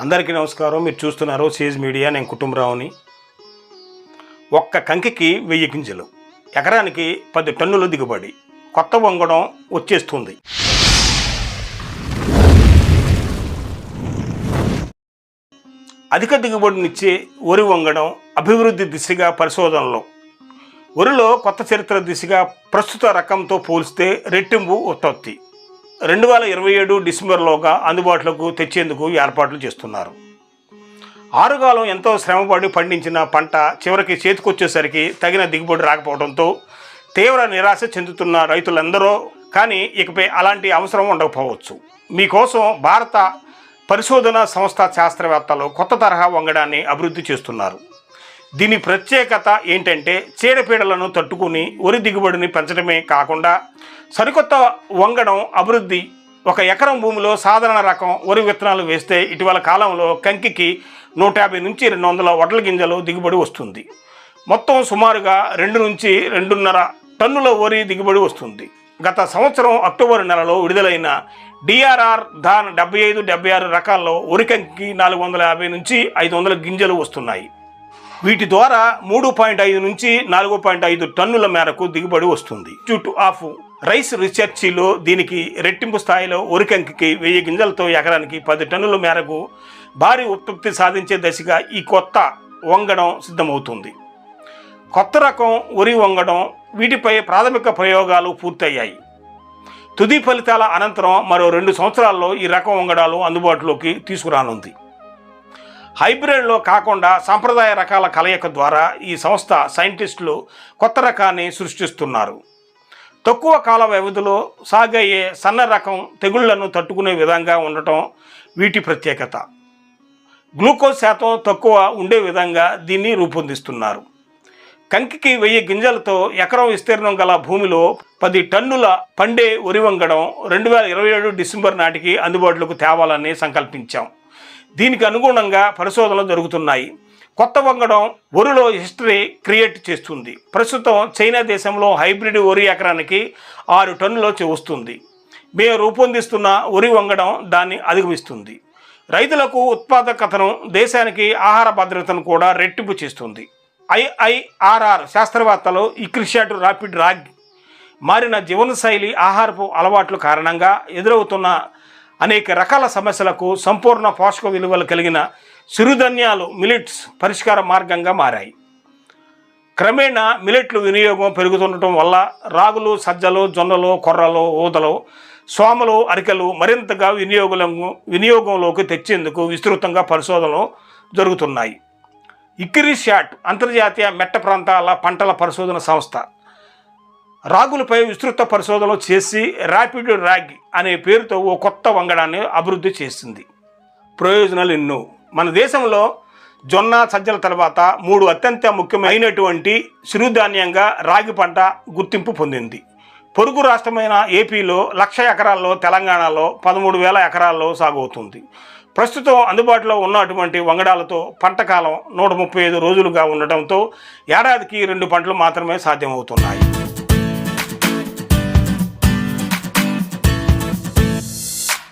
అందరికీ నమస్కారం. మీరు చూస్తున్నారు సేజ్ మీడియా. నేను కుటుంబరావుని. ఒక్క కంకికి వెయ్యి గింజలు. ఎకరానికి పది టన్నుల దిగుబడి. కొత్త వంగడం వచ్చేస్తుంది. అధిక దిగుబడినిచ్చే వరి వంగడం అభివృద్ధి దిశగా పరిశోధనలో. వరిలో కొత్త చరిత్ర దిశగా ప్రస్తుత రకంతో పోలిస్తే రెట్టింపు ఉత్పత్తి. రెండు వేల ఇరవై ఏడు డిసెంబర్లోగా అందుబాటులోకి తెచ్చేందుకు ఏర్పాట్లు చేస్తున్నారు. ఆరుగాలం ఎంతో శ్రమపడి పండించిన పంట చివరికి చేతికొచ్చేసరికి తగిన దిగుబడి రాకపోవడంతో తీవ్ర నిరాశ చెందుతున్న రైతులందరూ కానీ ఇకపై అలాంటి అవసరం ఉండకపోవచ్చు. మీకోసం భారత పరిశోధన సంస్థ శాస్త్రవేత్తలు కొత్త తరహా వంగడాన్ని అభివృద్ధి చేస్తున్నారు. దీని ప్రత్యేకత ఏంటంటే చీడపీడలను తట్టుకుని వరి దిగుబడిని పెంచడమే కాకుండా సరికొత్త వంగడం అభివృద్ధి. ఒక ఎకరం భూమిలో సాధారణ రకం వరి విత్తనాలు వేస్తే ఇటీవల కాలంలో కంకికి నూట యాభై నుంచి రెండు వందల వడ్ల గింజలు దిగుబడి వస్తుంది. మొత్తం సుమారుగా రెండు నుంచి రెండున్నర టన్నుల వరి దిగుబడి వస్తుంది. గత సంవత్సరం అక్టోబర్ నెలలో విడుదలైన డిఆర్ఆర్ ధాన్ డెబ్బై ఐదు డెబ్బై ఆరు రకాల్లో వరి కంకి నాలుగు వందల యాభై నుంచి ఐదు వందల గింజలు వస్తున్నాయి. వీటి ద్వారా మూడు పాయింట్ ఐదు నుంచి నాలుగు పాయింట్ ఐదు టన్నుల మేరకు దిగుబడి వస్తుంది. ఇన్స్టిట్యూట్ ఆఫ్ రైస్ రీసెర్చిలో దీనికి రెట్టింపు స్థాయిలో ఒరికంకి వెయ్యి గింజలతో ఎకరానికి పది టన్నుల మేరకు భారీ ఉత్పత్తి సాధించే దశగా ఈ కొత్త వంగడం సిద్ధమవుతుంది. కొత్త రకం వరి వంగడం వీటిపై ప్రాథమిక ప్రయోగాలు పూర్తయ్యాయి. తుది ఫలితాల అనంతరం మరో రెండు సంవత్సరాల్లో ఈ రకం వంగడాలు అందుబాటులోకి తీసుకురానుంది. హైబ్రిడ్లో కాకుండా సాంప్రదాయ రకాల కలయిక ద్వారా ఈ సంస్థ సైంటిస్టులు కొత్త రకాన్ని సృష్టిస్తున్నారు. తక్కువ కాల వ్యవధిలో సాగయ్యే సన్న రకం తెగుళ్ళను తట్టుకునే విధంగా ఉండటం వీటి ప్రత్యేకత. గ్లూకోజ్ శాతం తక్కువ ఉండే విధంగా దీన్ని రూపొందిస్తున్నారు. కంకికి వెయ్యి గింజలతో ఎకరం విస్తీర్ణం గల భూమిలో పది టన్నుల పండే వరి వంగడం రెండు వేల ఇరవై ఏడు డిసెంబర్ నాటికి అందుబాటులోకి తేవాలని సంకల్పించాం. దీనికి అనుగుణంగా పరిశోధనలు జరుగుతున్నాయి. కొత్త వంగడం వరిలో హిస్టరీ క్రియేట్ చేస్తుంది. ప్రస్తుతం చైనా దేశంలో హైబ్రిడ్ వరి ఎకరానికి ఆరు టన్నులు వస్తుంది. మేము రూపొందిస్తున్న వరి వంగడం దాన్ని అధిగమిస్తుంది. రైతులకు ఉత్పాదకతను దేశానికి ఆహార భద్రతను కూడా రెట్టింపు చేస్తుంది. ఐఐఆర్ఆర్ శాస్త్రవేత్తలు ఇక్రిషాట్ రాపిడ్ రాగ్ మారిన జీవనశైలి ఆహారపు అలవాట్ల కారణంగా ఎదురవుతున్న అనేక రకాల సమస్యలకు సంపూర్ణ పోషక విలువలు కలిగిన సిరుధాన్యాలు మిలిట్స్ పరిష్కార మార్గంగా మారాయి. క్రమేణా మిలెట్లు వినియోగం పెరుగుతుండటం వల్ల రాగులు సజ్జలు జొన్నలు కొర్రలు ఊదలు సోమలు అరికలు మరింతగా వినియోగం వినియోగంలోకి తెచ్చేందుకు విస్తృతంగా పరిశోధనలు జరుగుతున్నాయి. ఇక్కిరిషాట్ అంతర్జాతీయ మెట్ట ప్రాంతాల పంటల పరిశోధన సంస్థ రాగులపై విస్తృత పరిశోధనలు చేసి ర్యాపిడ్ ర్యాగ్ అనే పేరుతో ఓ కొత్త వంగడాన్ని అభివృద్ధి చేసింది. ప్రయోజనాలు ఎన్నో. మన దేశంలో జొన్న సజ్జల తర్వాత మూడు అత్యంత ముఖ్యమైనటువంటి చిరుధాన్యంగా రాగి పంట గుర్తింపు పొందింది. పొరుగు రాష్ట్రమైన ఏపీలో లక్ష ఎకరాల్లో తెలంగాణలో పదమూడు వేల ఎకరాల్లో సాగు అవుతుంది ప్రస్తుతం అందుబాటులో ఉన్నటువంటి వంగడాలతో పంట కాలం నూట ముప్పై ఐదు రోజులుగా ఉండటంతో ఏడాదికి రెండు పంటలు మాత్రమే సాధ్యమవుతున్నాయి.